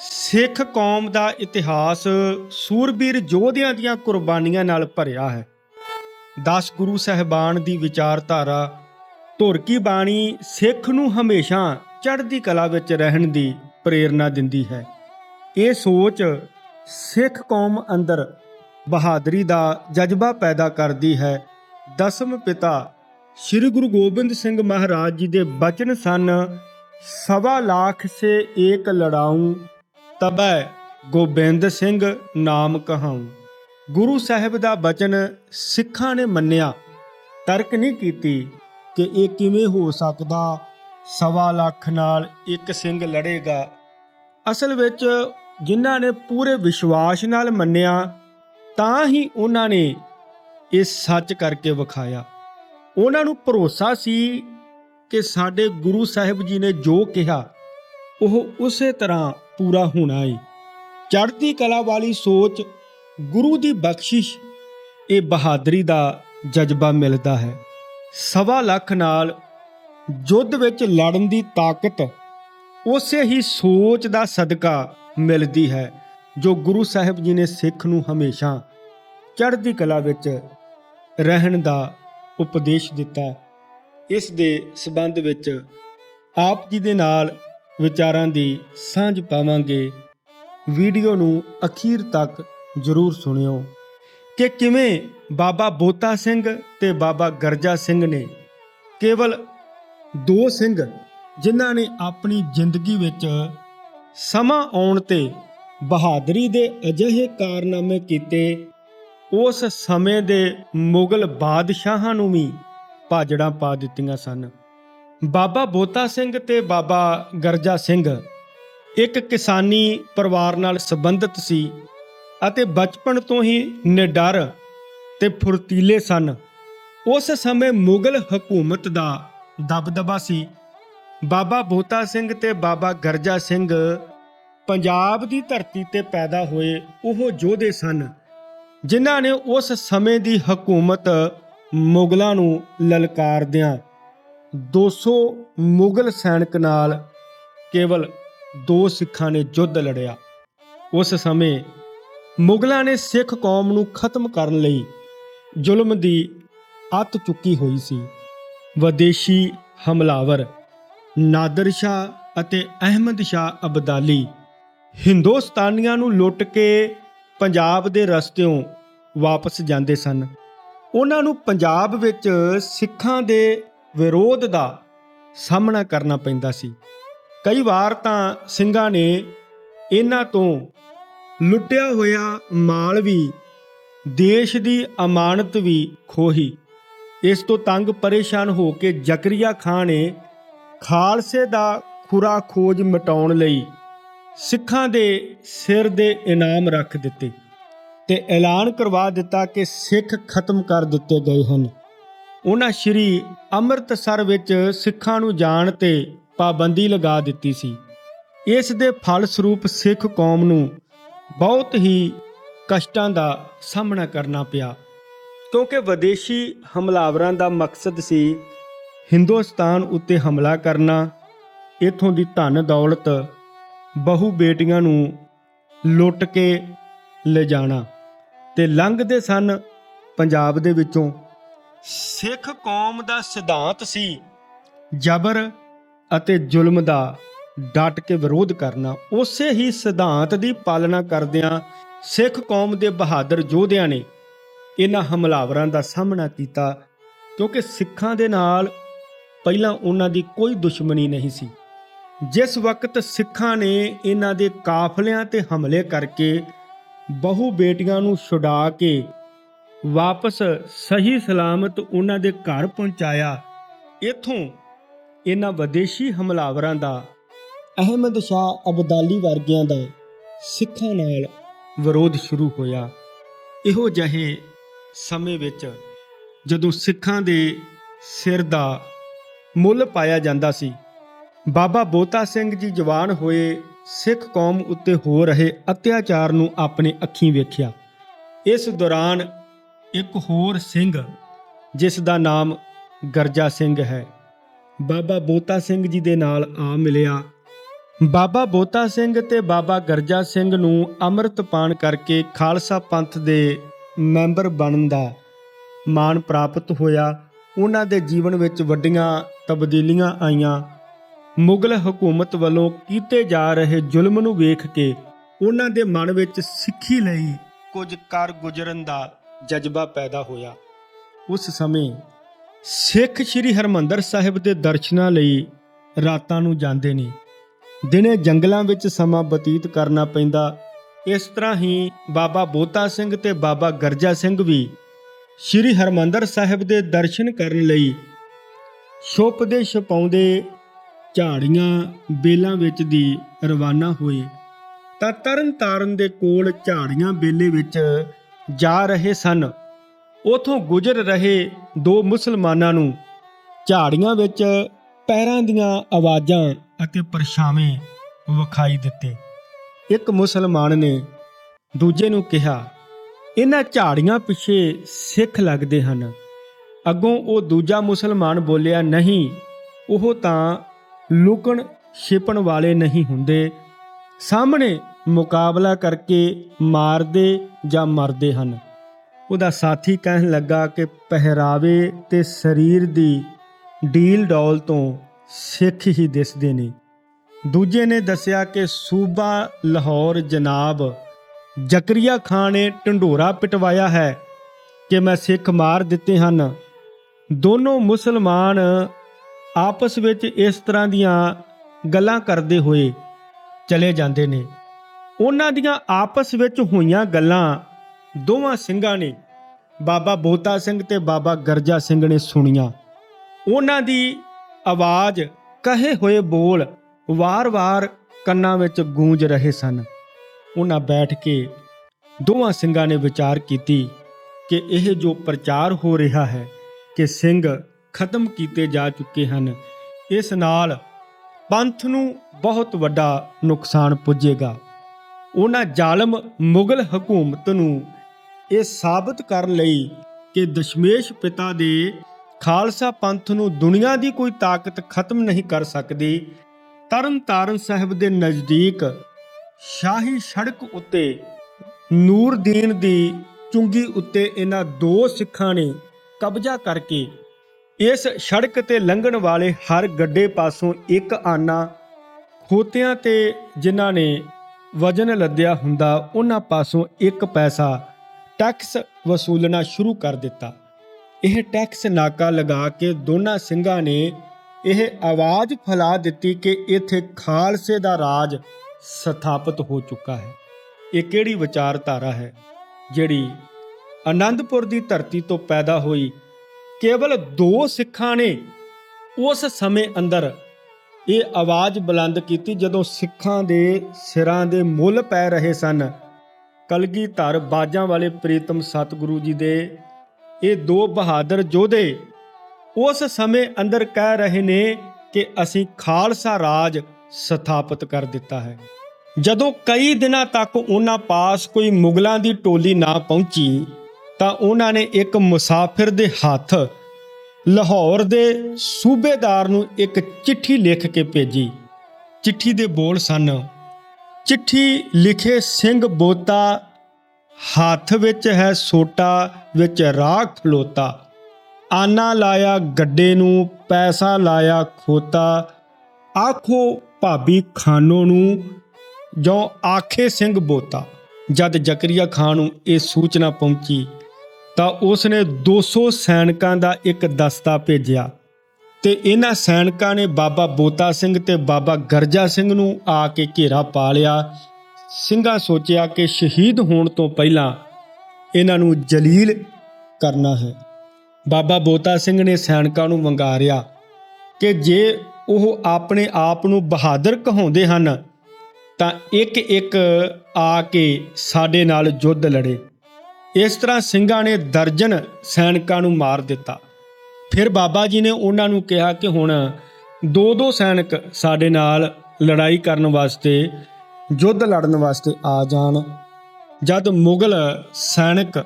ਸਿੱਖ ਕੌਮ ਦਾ ਇਤਿਹਾਸ ਸੂਰਬੀਰ ਯੋਧਿਆਂ ਦੀਆਂ ਕੁਰਬਾਨੀਆਂ ਨਾਲ ਭਰਿਆ ਹੈ। 10 ਗੁਰੂ ਸਹਿਬਾਨ ਦੀ ਵਿਚਾਰਧਾਰਾ, ਧੁਰ ਕੀ ਬਾਣੀ ਸਿੱਖ ਨੂੰ ਹਮੇਸ਼ਾ ਚੜ੍ਹਦੀ ਕਲਾ ਵਿੱਚ ਰਹਿਣ ਦੀ ਪ੍ਰੇਰਣਾ ਦਿੰਦੀ ਹੈ। ਇਹ ਸੋਚ ਸਿੱਖ ਕੌਮ ਅੰਦਰ ਬਹਾਦਰੀ ਦਾ ਜਜ਼ਬਾ ਪੈਦਾ ਕਰਦੀ ਹੈ। ਦਸਮ ਪਿਤਾ ਸ੍ਰੀ ਗੁਰੂ ਗੋਬਿੰਦ ਸਿੰਘ ਮਹਾਰਾਜ ਜੀ ਦੇ ਬਚਨ ਸਨ, ਸਵਾ ਲੱਖ ਸੇ ਏਕ ਲੜਾਊਂ ਤਬੈ ਗੋਬਿੰਦ ਸਿੰਘ ਨਾਮ ਕਹਾਊਂ ਗੁਰੂ ਸਾਹਿਬ ਦਾ ਬਚਨ ਸਿੱਖਾਂ ਨੇ ਮੰਨਿਆ। ਤਰਕ ਨਹੀਂ ਕੀਤੀ ਕਿ ਇਹ ਕਿਵੇਂ ਹੋ ਸਕਦਾ। ਸਵਾ ਲੱਖ ਨਾਲ ਇੱਕ ਸਿੰਘ ਲੜੇਗਾ। ਅਸਲ ਵਿੱਚ ਜਿਨ੍ਹਾਂ ਨੇ ਪੂਰੇ ਵਿਸ਼ਵਾਸ ਨਾਲ ਮੰਨਿਆ, ਤਾਂ ਹੀ ਉਹਨਾਂ ਨੇ ਇਹ ਸੱਚ ਕਰਕੇ ਵਿਖਾਇਆ। ਉਹਨਾਂ ਨੂੰ ਭਰੋਸਾ ਸੀ ਕਿ ਸਾਡੇ ਗੁਰੂ ਸਾਹਿਬ ਜੀ ਨੇ ਜੋ ਕਿਹਾ, ਉਹ ਉਸੇ ਤਰ੍ਹਾਂ ਪੂਰਾ ਹੋਣਾ ਏ। ਚੜ੍ਹਦੀ ਕਲਾ ਵਾਲੀ ਸੋਚ, ਗੁਰੂ ਦੀ ਬਖਸ਼ਿਸ਼, ਇਹ ਬਹਾਦਰੀ ਦਾ ਜਜ਼ਬਾ ਮਿਲਦਾ ਹੈ। ਸਵਾ ਲੱਖ ਨਾਲ ਯੁੱਧ ਵਿੱਚ ਲੜਨ ਦੀ ਤਾਕਤ, ਉਸੇ ਹੀ ਸੋਚ ਦਾ ਸਦਕਾ ਮਿਲਦੀ ਹੈ, ਜੋ ਗੁਰੂ ਸਾਹਿਬ ਜੀ ਨੇ ਸਿੱਖ ਨੂੰ ਹਮੇਸ਼ਾ ਚੜ੍ਹਦੀ ਕਲਾ ਵਿੱਚ ਰਹਿਣ ਦਾ ਉਪਦੇਸ਼ ਦਿੱਤਾ। ਇਸ ਦੇ ਸਬੰਧ ਵਿੱਚ ਆਪ ਜੀ ਦੇ ਨਾਲ ਵਿਚਾਰਾਂ ਦੀ ਸਾਂਝ ਪਾਵਾਂਗੇ। ਵੀਡੀਓ ਨੂੰ ਅਖੀਰ ਤੱਕ ਜ਼ਰੂਰ ਸੁਣਿਓ। ਕਿ ਕਿਵੇਂ ਬਾਬਾ ਬੋਤਾ ਸਿੰਘ ਤੇ ਬਾਬਾ ਗਰਜਾ ਸਿੰਘ ਨੇ ਕੇਵਲ ਦੋ ਸਿੰਘ ਜਿਨ੍ਹਾਂ ਨੇ ਆਪਣੀ ਜ਼ਿੰਦਗੀ ਵਿੱਚ ਸਮਾਂ ਆਉਣ ਤੇ ਬਹਾਦਰੀ ਦੇ ਅਜਿਹੇ ਕਾਰਨਾਮੇ ਕੀਤੇ, ਉਸ ਸਮੇਂ ਦੇ ਮੁਗਲ ਬਾਦਸ਼ਾਹਾਂ ਨੂੰ ਵੀ ਭਾਜੜਾਂ ਪਾ ਦਿੱਤੀਆਂ ਸਨ। ਬਾਬਾ ਬੋਤਾ ਸਿੰਘ ਤੇ ਬਾਬਾ ਗਰਜਾ ਸਿੰਘ ਇੱਕ ਕਿਸਾਨੀ ਪਰਿਵਾਰ ਨਾਲ ਸੰਬੰਧਿਤ ਸੀ ਅਤੇ ਬਚਪਨ ਤੋਂ ਹੀ ਨਿਡਰ ਤੇ ਫੁਰਤੀਲੇ ਸਨ। ਉਸ ਸਮੇਂ ਮੁਗਲ ਹਕੂਮਤ ਦਾ ਦਬਦਬਾ ਸੀ। ਬਾਬਾ ਬੋਤਾ ਸਿੰਘ ਤੇ ਬਾਬਾ ਗਰਜਾ ਸਿੰਘ ਪੰਜਾਬ ਦੀ ਧਰਤੀ ਤੇ ਪੈਦਾ ਹੋਏ ਉਹ ਯੋਧੇ ਸਨ, ਜਿਨ੍ਹਾਂ ਨੇ ਉਸ ਸਮੇਂ ਦੀ ਹਕੂਮਤ ਮੁਗਲਾਂ ਨੂੰ ਲਲਕਾਰਦਿਆਂ 200 ਮੁਗਲ ਸੈਨਿਕ ਨਾਲ ਕੇਵਲ ਦੋ ਸਿੱਖਾਂ ਨੇ ਯੁੱਧ ਲੜਿਆ। ਉਸ ਸਮੇਂ ਮੁਗਲਾਂ ਨੇ ਸਿੱਖ ਕੌਮ ਨੂੰ ਖਤਮ ਕਰਨ ਲਈ ਜ਼ੁਲਮ ਦੀ ਅੱਤ ਚੁੱਕੀ ਹੋਈ ਸੀ। ਵਿਦੇਸ਼ੀ ਹਮਲਾਵਰ ਨਾਦਰ ਸ਼ਾਹ ਅਤੇ ਅਹਿਮਦ ਸ਼ਾਹ ਅਬਦਾਲੀ ਹਿੰਦੁਸਤਾਨੀਆਂ ਨੂੰ ਲੁੱਟ ਕੇ ਪੰਜਾਬ ਦੇ ਰਸਤਿਓਂ ਵਾਪਸ ਜਾਂਦੇ ਸਨ। ਉਹਨਾਂ ਨੂੰ ਪੰਜਾਬ ਵਿੱਚ ਸਿੱਖਾਂ ਦੇ ਵਿਰੋਧ ਦਾ ਸਾਹਮਣਾ ਕਰਨਾ ਪੈਂਦਾ ਸੀ। ਕਈ ਵਾਰ ਤਾਂ ਸਿੰਘਾਂ ਨੇ ਇਹਨਾਂ ਤੋਂ ਲੁੱਟਿਆ ਹੋਇਆ ਮਾਲ ਵੀ, ਦੇਸ਼ ਦੀ ਅਮਾਨਤ ਵੀ ਖੋਹੀ। ਇਸ ਤੋਂ ਤੰਗ ਪਰੇਸ਼ਾਨ ਹੋ ਕੇ ਜ਼ਕਰੀਆ ਖਾਨ ਨੇ ਖਾਲਸੇ ਦਾ ਖੁਰਾ ਖੋਜ ਮਿਟਾਉਣ ਲਈ ਸਿੱਖਾਂ ਦੇ ਸਿਰ ਦੇ ਇਨਾਮ ਰੱਖ ਦਿੱਤੇ ਤੇ ਐਲਾਨ ਕਰਵਾ ਦਿੱਤਾ ਕਿ ਸਿੱਖ ਖਤਮ ਕਰ ਦਿੱਤੇ ਗਏ ਹਨ। ਉਹਨਾਂ ਸ਼੍ਰੀ ਅੰਮ੍ਰਿਤਸਰ ਵਿੱਚ ਸਿੱਖਾਂ ਨੂੰ ਜਾਣ ਤੇ ਪਾਬੰਦੀ ਲਗਾ ਦਿੱਤੀ ਸੀ। ਇਸ ਦੇ ਫਲ ਸਰੂਪ ਸਿੱਖ ਕੌਮ ਨੂੰ ਬਹੁਤ ਹੀ ਕਸ਼ਟਾਂ ਦਾ ਸਾਹਮਣਾ ਕਰਨਾ ਪਿਆ। ਕਿਉਂਕਿ ਵਿਦੇਸ਼ੀ ਹਮਲਾਵਰਾਂ ਦਾ ਮਕਸਦ ਸੀ ਹਿੰਦੁਸਤਾਨ ਉੱਤੇ ਹਮਲਾ ਕਰਨਾ, ਇਥੋਂ ਦੀ ਧਨ ਦੌਲਤ, ਬਹੁ ਬੇਟੀਆਂ ਨੂੰ ਲੁੱਟ ਕੇ ਲਿਜਾਣਾ। ਤੇ ਲੰਘਦੇ ਸਨ ਪੰਜਾਬ ਦੇ ਵਿੱਚੋਂ। ਸਿੱਖ ਕੌਮ ਦਾ ਸਿਧਾਂਤ ਸੀ। ਜਬਰ ਅਤੇ ਜ਼ੁਲਮ ਦਾ ਡਟ ਕੇ ਵਿਰੋਧ ਕਰਨਾ, ਉਸੇ ਹੀ ਸਿਧਾਂਤ ਦੀ ਪਾਲਣਾ ਕਰਦਿਆਂ ਸਿੱਖ ਕੌਮ ਦੇ ਬਹਾਦਰ ਯੋਧਿਆਂ ਨੇ ਇਹਨਾਂ ਹਮਲਾਵਰਾਂ ਦਾ ਸਾਹਮਣਾ ਕੀਤਾ, ਕਿਉਂਕਿ ਸਿੱਖਾਂ ਦੇ ਨਾਲ ਪਹਿਲਾਂ ਉਹਨਾਂ ਦੀ ਕੋਈ ਦੁਸ਼ਮਣੀ ਨਹੀਂ ਸੀ। ਜਿਸ ਵਕਤ ਸਿੱਖਾਂ ਨੇ ਇਹਨਾਂ ਦੇ ਕਾਫਲਿਆਂ ਤੇ ਹਮਲੇ ਕਰਕੇ ਬਹੁ ਬੇਟੀਆਂ ਨੂੰ ਛੁਡਾ ਕੇ ਵਾਪਸ ਸਹੀ ਸਲਾਮਤ ਉਹਨਾਂ ਦੇ ਘਰ ਪਹੁੰਚਾਇਆ। ਇਥੋਂ ਇਹਨਾਂ ਵਿਦੇਸ਼ੀ ਹਮਲਾਵਰਾਂ ਦਾ, ਅਹਿਮਦ ਸ਼ਾਹ ਅਬਦਾਲੀ ਵਰਗਿਆਂ ਦਾ ਸਿੱਖਾਂ ਨਾਲ ਵਿਰੋਧ ਸ਼ੁਰੂ ਹੋਇਆ। ਇਹੋ ਜਿਹੇ ਸਮੇਂ ਵਿੱਚ ਜਦੋਂ ਸਿੱਖਾਂ ਦੇ ਸਿਰ ਦਾ ਮੁੱਲ ਪਾਇਆ ਜਾਂਦਾ ਸੀ, ਬਾਬਾ ਬੋਤਾ ਸਿੰਘ ਜੀ ਜਵਾਨ ਹੋਏ ਸਿੱਖ ਕੌਮ ਉੱਤੇ ਹੋ ਰਹੇ ਅਤਿਆਚਾਰ ਨੂੰ ਆਪਣੇ ਅੱਖੀਂ ਵੇਖਿਆ। ਇਸ ਦੌਰਾਨ ਇੱਕ ਹੋਰ ਸਿੰਘ, ਜਿਸ ਦਾ ਨਾਮ ਗਰਜਾ ਸਿੰਘ ਹੈ। ਬਾਬਾ ਬੋਤਾ ਸਿੰਘ ਜੀ ਦੇ ਨਾਲ ਆ ਮਿਲਿਆ। ਬਾਬਾ ਬੋਤਾ ਸਿੰਘ ਤੇ ਬਾਬਾ ਗਰਜਾ ਸਿੰਘ ਨੂੰ ਅੰਮ੍ਰਿਤ ਪਾਨ ਕਰਕੇ ਖਾਲਸਾ ਪੰਥ ਦੇ ਮੈਂਬਰ ਬਣਨ ਦਾ ਮਾਣ ਪ੍ਰਾਪਤ ਹੋਇਆ। ਉਹਨਾਂ ਦੇ ਜੀਵਨ ਵਿੱਚ ਵੱਡੀਆਂ ਤਬਦੀਲੀਆਂ ਆਈਆਂ। ਮੁਗਲ ਹਕੂਮਤ ਵੱਲੋਂ ਕੀਤੇ ਜਾ ਰਹੇ ਜ਼ੁਲਮ ਨੂੰ ਵੇਖ ਕੇ ਉਹਨਾਂ ਦੇ ਮਨ ਵਿੱਚ ਸਿੱਖੀ ਲਈ ਕੁਝ ਕਰ ਗੁਜ਼ਰਨ ਦਾ ਜਜ਼ਬਾ ਪੈਦਾ ਹੋਇਆ। ਉਸ ਸਮੇਂ ਸਿੱਖ ਸ੍ਰੀ ਹਰਮੰਦਰ ਸਾਹਿਬ ਦੇ ਦਰਸ਼ਨਾਂ ਲਈ ਰਾਤਾਂ ਨੂੰ ਜਾਂਦੇ ਨੇ। ਦਿਨੇ ਜੰਗਲਾਂ ਵਿੱਚ ਸਮਾਂ ਬਤੀਤ ਕਰਨਾ ਪੈਂਦਾ। ਇਸ ਤਰ੍ਹਾਂ ਹੀ ਬਾਬਾ ਬੋਤਾ ਸਿੰਘ ਤੇ ਬਾਬਾ ਗਰਜਾ ਸਿੰਘ ਵੀ ਸ੍ਰੀ ਹਰਮੰਦਰ ਸਾਹਿਬ ਦੇ ਦਰਸ਼ਨ ਕਰਨ ਲਈ ਛੁਪਦੇ ਛਪਾਉਂਦੇ ਝਾੜੀਆਂ ਬੇਲਾਂ ਵਿੱਚ ਦੀ ਰਵਾਨਾ ਹੋਏ। ਤਾਂ ਤਰਨ ਤਾਰਨ ਦੇ ਕੋਲ ਝਾੜੀਆਂ ਬੇਲੇ ਵਿੱਚ ਜਾ ਰਹੇ ਸਨ। ਉਥੋਂ ਗੁਜ਼ਰ ਰਹੇ ਦੋ ਮੁਸਲਮਾਨਾਂ ਨੂੰ ਝਾੜੀਆਂ ਵਿੱਚ ਪੈਰਾਂ ਦੀਆਂ ਆਵਾਜ਼ਾਂ ਅਤੇ ਪਰਛਾਵੇਂ ਵਿਖਾਈ ਦਿੱਤੇ। ਇੱਕ ਮੁਸਲਮਾਨ ਨੇ ਦੂਜੇ ਨੂੰ ਕਿਹਾ, ਇਹਨਾਂ ਝਾੜੀਆਂ ਪਿੱਛੇ ਸਿੱਖ ਲੱਗਦੇ ਹਨ। ਅੱਗੋਂ ਉਹ ਦੂਜਾ ਮੁਸਲਮਾਨ ਬੋਲਿਆ, ਨਹੀਂ, ਉਹ ਤਾਂ ਲੁਕਣ ਛਿਪਣ ਵਾਲੇ ਨਹੀਂ ਹੁੰਦੇ। ਸਾਹਮਣੇ ਮੁਕਾਬਲਾ ਕਰਕੇ ਮਾਰਦੇ ਜਾਂ ਮਰਦੇ ਹਨ। ਉਹਦਾ ਸਾਥੀ ਕਹਿਣ ਲੱਗਾ ਕਿ ਪਹਿਰਾਵੇ ਤੇ ਸਰੀਰ ਦੀ ਡੀਲ ਡੌਲ ਤੋਂ ਸਿੱਖ ਹੀ ਦਿਸਦੇ ਨੇ। ਦੂਜੇ ਨੇ ਦੱਸਿਆ ਕਿ ਸੂਬਾ ਲਾਹੌਰ ਜਨਾਬ ਜ਼ਕਰੀਆ ਖਾਨ ਨੇ ਢੰਡੋਰਾ ਪਿਟਵਾਇਆ ਹੈ ਕਿ ਮੈਂ ਸਿੱਖ ਮਾਰ ਦਿੱਤੇ ਹਨ। ਦੋਨੋਂ ਮੁਸਲਮਾਨ ਆਪਸ ਵਿੱਚ ਇਸ ਤਰ੍ਹਾਂ ਦੀਆਂ ਗੱਲਾਂ ਕਰਦੇ ਹੋਏ ਚਲੇ ਜਾਂਦੇ ਨੇ। ਉਹਨਾਂ ਦੀਆਂ ਆਪਸ ਵਿੱਚ ਹੋਈਆਂ ਗੱਲਾਂ ਦੋਵਾਂ ਸਿੰਘਾਂ ਨੇ, ਬਾਬਾ ਬੋਤਾ ਸਿੰਘ ਤੇ ਬਾਬਾ ਗਰਜਾ ਸਿੰਘ ਨੇ ਸੁਣੀਆਂ। ਉਹਨਾਂ ਦੀ ਆਵਾਜ਼, ਕਹੇ ਹੋਏ ਬੋਲ ਵਾਰ-ਵਾਰ ਕੰਨਾਂ ਵਿੱਚ ਗੂੰਜ ਰਹੇ ਸਨ। ਉਹਨਾਂ ਬੈਠ ਕੇ ਦੋਵਾਂ ਸਿੰਘਾਂ ਨੇ ਵਿਚਾਰ ਕੀਤੀ ਕਿ ਇਹ ਜੋ ਪ੍ਰਚਾਰ ਹੋ ਰਿਹਾ ਹੈ ਕਿ ਸਿੰਘ ਖਤਮ ਕੀਤੇ ਜਾ ਚੁੱਕੇ ਹਨ, ਇਸ ਨਾਲ ਪੰਥ ਨੂੰ ਬਹੁਤ ਵੱਡਾ ਨੁਕਸਾਨ ਪੁੱਜੇਗਾ। ਉਹਨਾਂ ਜ਼ਾਲਮ ਮੁਗਲ ਹਕੂਮਤ ਨੂੰ ਇਹ ਸਾਬਤ ਕਰਨ ਲਈ ਕਿ ਦਸ਼ਮੇਸ਼ ਪਿਤਾ ਦੇ ਖਾਲਸਾ ਪੰਥ ਨੂੰ ਦੁਨੀਆ ਦੀ ਕੋਈ ਤਾਕਤ ਖਤਮ ਨਹੀਂ ਕਰ ਸਕਦੀ ਤਰਨ ਤਾਰਨ ਸਾਹਿਬ ਦੇ ਨਜ਼ਦੀਕ ਸ਼ਾਹੀ ਸੜਕ ਉੱਤੇ ਨੂਰਦੀਨ ਦੀ ਚੁੰਗੀ ਉੱਤੇ ਇਹਨਾਂ ਦੋ ਸਿੱਖਾਂ ਨੇ ਕਬਜ਼ਾ ਕਰਕੇ ਇਸ ਸੜਕ ਤੇ ਲੰਘਣ ਵਾਲੇ ਹਰ ਗੱਡੇ ਪਾਸੋਂ ਇੱਕ ਆਨਾ ਖੋਤਿਆਂ ਤੇ ਜਿਨ੍ਹਾਂ ਨੇ ਵਜਨ ਲੱਦਿਆ ਹੁੰਦਾ, ਉਹਨਾਂ ਪਾਸੋਂ ਇੱਕ ਪੈਸਾ ਟੈਕਸ ਵਸੂਲਣਾ ਸ਼ੁਰੂ ਕਰ ਦਿੱਤਾ। ਇਹ ਟੈਕਸ ਨਾਕਾ ਲਗਾ ਕੇ ਦੋਨਾਂ ਸਿੰਘਾਂ ਨੇ ਇਹ ਆਵਾਜ਼ ਫੈਲਾ ਦਿੱਤੀ ਕਿ ਇੱਥੇ ਖਾਲਸੇ ਦਾ ਰਾਜ ਸਥਾਪਿਤ ਹੋ ਚੁੱਕਾ ਹੈ। ਇਹ ਕਿਹੜੀ ਵਿਚਾਰਧਾਰਾ ਹੈ ਜਿਹੜੀ ਆਨੰਦਪੁਰ ਦੀ ਧਰਤੀ ਤੋਂ ਪੈਦਾ ਹੋਈ ਕੇਵਲ ਦੋ ਸਿੱਖਾਂ ਨੇ ਉਸ ਸਮੇਂ ਅੰਦਰ ਇਹ ਆਵਾਜ਼ ਬੁਲੰਦ ਕੀਤੀ ਜਦੋਂ ਸਿੱਖਾਂ ਦੇ ਸਿਰਾਂ ਦੇ ਮੁੱਲ ਪੈ ਰਹੇ ਸਨ। ਕਲਗੀਧਰ ਬਾਜਾਂ ਵਾਲੇ ਪ੍ਰੀਤਮ ਸਤਿਗੁਰੂ ਜੀ ਦੇ ਇਹ ਦੋ ਬਹਾਦਰ ਯੋਧੇ ਉਸ ਸਮੇਂ ਅੰਦਰ ਕਹਿ ਰਹੇ ਨੇ ਕਿ ਅਸੀਂ ਖਾਲਸਾ ਰਾਜ ਸਥਾਪਿਤ ਕਰ ਦਿੱਤਾ ਹੈ। ਜਦੋਂ ਕਈ ਦਿਨਾਂ ਤੱਕ ਉਹਨਾਂ ਪਾਸ ਕੋਈ ਮੁਗਲਾਂ ਦੀ ਟੋਲੀ ਨਾ ਪਹੁੰਚੀ ਤਾਂ ਉਹਨਾਂ ਨੇ ਇੱਕ ਮੁਸਾਫਿਰ ਦੇ ਹੱਥ ਲਾਹੌਰ ਦੇ ਸੂਬੇਦਾਰ ਨੂੰ ਇੱਕ ਚਿੱਠੀ ਲਿਖ ਕੇ ਭੇਜੀ। ਚਿੱਠੀ ਦੇ ਬੋਲ ਸਨ, ਚਿੱਠੀ ਲਿਖੇ ਸਿੰਘ ਬੋਤਾ, ਹੱਥ ਵਿੱਚ ਹੈ ਸੋਟਾ, ਵਿੱਚ ਰਾਹ ਖਲੋਤਾ। ਆਨਾ ਲਾਇਆ ਗੱਡੇ ਨੂੰ, ਪੈਸਾ ਲਾਇਆ ਖੋਤਾ। ਆਖੋ ਭਾਬੀ ਖਾਨੋ ਨੂੰ ਜੋ ਆਖੇ ਸਿੰਘ ਬੋਤਾ। ਜਦ ਜ਼ਕਰੀਆ ਖਾਨ ਨੂੰ ਇਹ ਸੂਚਨਾ ਪਹੁੰਚੀ ਤਾਂ ਉਸ ਨੇ 200 ਸੈਨਿਕਾਂ ਦਾ ਇੱਕ ਦਸਤਾ ਭੇਜਿਆ ਤੇ ਇਹਨਾਂ ਸੈਨਿਕਾਂ ਨੇ ਬਾਬਾ ਬੋਤਾ ਸਿੰਘ ਤੇ ਬਾਬਾ ਗਰਜਾ ਸਿੰਘ ਨੂੰ ਆ ਕੇ ਘੇਰਾ ਪਾ ਲਿਆ। ਸਿੰਘਾਂ ਸੋਚਿਆ ਕਿ ਸ਼ਹੀਦ ਹੋਣ ਤੋਂ ਪਹਿਲਾਂ ਇਹਨਾਂ ਨੂੰ ਜਲੀਲ ਕਰਨਾ ਹੈ। ਬਾਬਾ ਬੋਤਾ ਸਿੰਘ ਨੇ ਸੈਨਿਕਾਂ ਨੂੰ ਵੰਗਾਰਿਆ ਕਿ ਜੇ ਉਹ ਆਪਣੇ ਆਪ ਨੂੰ ਬਹਾਦਰ ਕਹਾਉਂਦੇ ਹਨ ਤਾਂ ਇੱਕ ਇੱਕ ਆ ਕੇ ਸਾਡੇ ਨਾਲ ਯੁੱਧ ਲੜੇ। ਇਸ ਤਰ੍ਹਾਂ ਸਿੰਘਾਂ ਨੇ ਦਰਜਨ ਸੈਨਿਕਾਂ ਨੂੰ ਮਾਰ ਦਿੱਤਾ। ਫਿਰ ਬਾਬਾ ਜੀ ਨੇ ਉਹਨਾਂ ਨੂੰ ਕਿਹਾ ਕਿ ਹੁਣ ਦੋ ਦੋ ਸੈਨਿਕ ਸਾਡੇ ਨਾਲ ਲੜਾਈ ਕਰਨ ਵਾਸਤੇ, ਯੁੱਧ ਲੜਨ ਵਾਸਤੇ ਆ ਜਾਣ। ਜਦ ਮੁਗਲ ਸੈਨਿਕ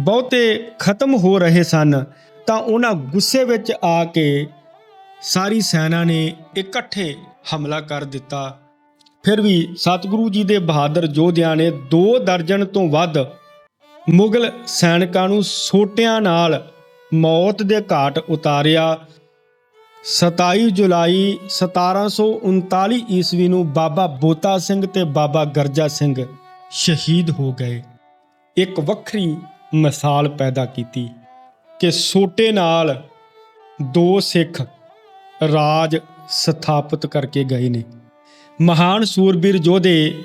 ਬਹੁਤੇ ਖਤਮ ਹੋ ਰਹੇ ਸਨ, ਤਾਂ ਉਹਨਾਂ ਗੁੱਸੇ ਵਿੱਚ ਆ ਕੇ ਸਾਰੀ ਸੈਨਾ ਨੇ ਇਕੱਠੇ ਹਮਲਾ ਕਰ ਦਿੱਤਾ। ਫਿਰ ਵੀ ਸਤਿਗੁਰੂ ਜੀ ਦੇ ਬਹਾਦਰ ਯੋਧਿਆਂ ਨੇ 2 ਦਰਜਨ ਤੋਂ ਵੱਧ ਮੁਗਲ ਸੈਨਿਕਾਂ ਨੂੰ ਸੋਟਿਆਂ ਨਾਲ ਮੌਤ ਦੇ ਘਾਟ ਉਤਾਰਿਆ। 27 ਜੁਲਾਈ 1739 ਈਸਵੀ ਨੂੰ ਬਾਬਾ ਬੋਤਾ ਸਿੰਘ ਤੇ ਬਾਬਾ ਗਰਜਾ ਸਿੰਘ ਸ਼ਹੀਦ ਹੋ ਗਏ। ਇੱਕ ਵੱਖਰੀ ਮਿਸਾਲ ਪੈਦਾ ਕੀਤੀ ਕਿ ਸੋਟੇ ਨਾਲ ਦੋ ਸਿੱਖ ਰਾਜ ਸਥਾਪਿਤ ਕਰਕੇ ਗਏ ਨੇ। ਮਹਾਨ ਸੂਰਬੀਰ ਯੋਧੇ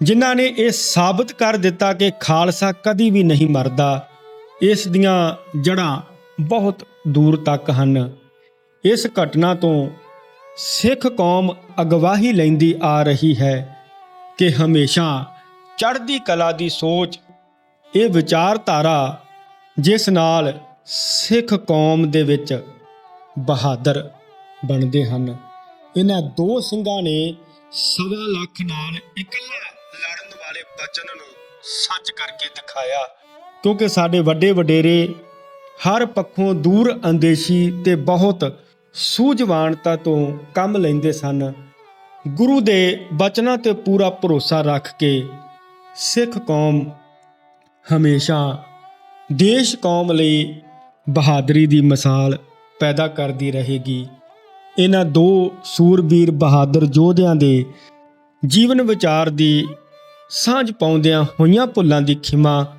ਜਿਨ੍ਹਾਂ ਨੇ ਇਹ ਸਾਬਤ ਕਰ ਦਿੱਤਾ ਕਿ ਖਾਲਸਾ ਕਦੀ ਵੀ ਨਹੀਂ ਮਰਦਾ, ਇਸ ਦੀਆਂ ਜੜ੍ਹਾਂ ਬਹੁਤ ਦੂਰ ਤੱਕ ਹਨ। ਇਸ ਘਟਨਾ ਤੋਂ ਸਿੱਖ ਕੌਮ ਅਗਵਾਹੀ ਲੈਂਦੀ ਆ ਰਹੀ ਹੈ ਕਿ ਹਮੇਸ਼ਾ ਚੜ੍ਹਦੀ ਕਲਾ ਦੀ ਸੋਚ, ਇਹ ਵਿਚਾਰਧਾਰਾ ਜਿਸ ਨਾਲ ਸਿੱਖ ਕੌਮ ਦੇ ਵਿੱਚ ਬਹਾਦਰ ਬਣਦੇ ਹਨ। ਇਹਨਾਂ ਦੋ ਸਿੰਘਾਂ ਨੇ ਸਵਾ ਲੱਖ ਨਾਲ ਇਕੱਲਾ ਬਚਨ ਨੂੰ ਸੱਚ ਕਰਕੇ ਦਿਖਾਇਆ। ਕਿਉਂਕਿ ਸਾਡੇ ਵੱਡੇ ਵਡੇਰੇ ਹਰ ਪੱਖੋਂ ਦੂਰ ਅੰਦੇਸ਼ੀ ਤੇ ਬਹੁਤ ਸੂਝਵਾਨਤਾ ਤੋਂ ਕੰਮ ਲੈਂਦੇ ਸਨ। ਗੁਰੂ ਦੇ ਬਚਨਾਂ ਤੇ ਪੂਰਾ ਭਰੋਸਾ ਰੱਖ ਕੇ ਸਿੱਖ ਕੌਮ ਹਮੇਸ਼ਾ ਦੇਸ਼ ਕੌਮ ਲਈ ਬਹਾਦਰੀ ਦੀ ਮਿਸਾਲ ਪੈਦਾ ਕਰਦੀ ਰਹੇਗੀ। ਇਹਨਾਂ ਦੋ ਸੂਰਬੀਰ ਬਹਾਦਰ ਯੋਧਿਆਂ ਦੇ ਜੀਵਨ ਵਿਚਾਰ ਦੀ ਸਾਂਝ ਪਾਉਂਦਿਆਂ ਹੋਈਆਂ ਭੁੱਲਾਂ ਦੀ ਖਿਮਾ।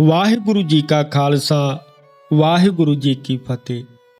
ਵਾਹਿਗੁਰੂ ਜੀ ਕਾ ਖਾਲਸਾ ਵਾਹਿਗੁਰੂ ਜੀ ਕੀ ਫਤਿਹ।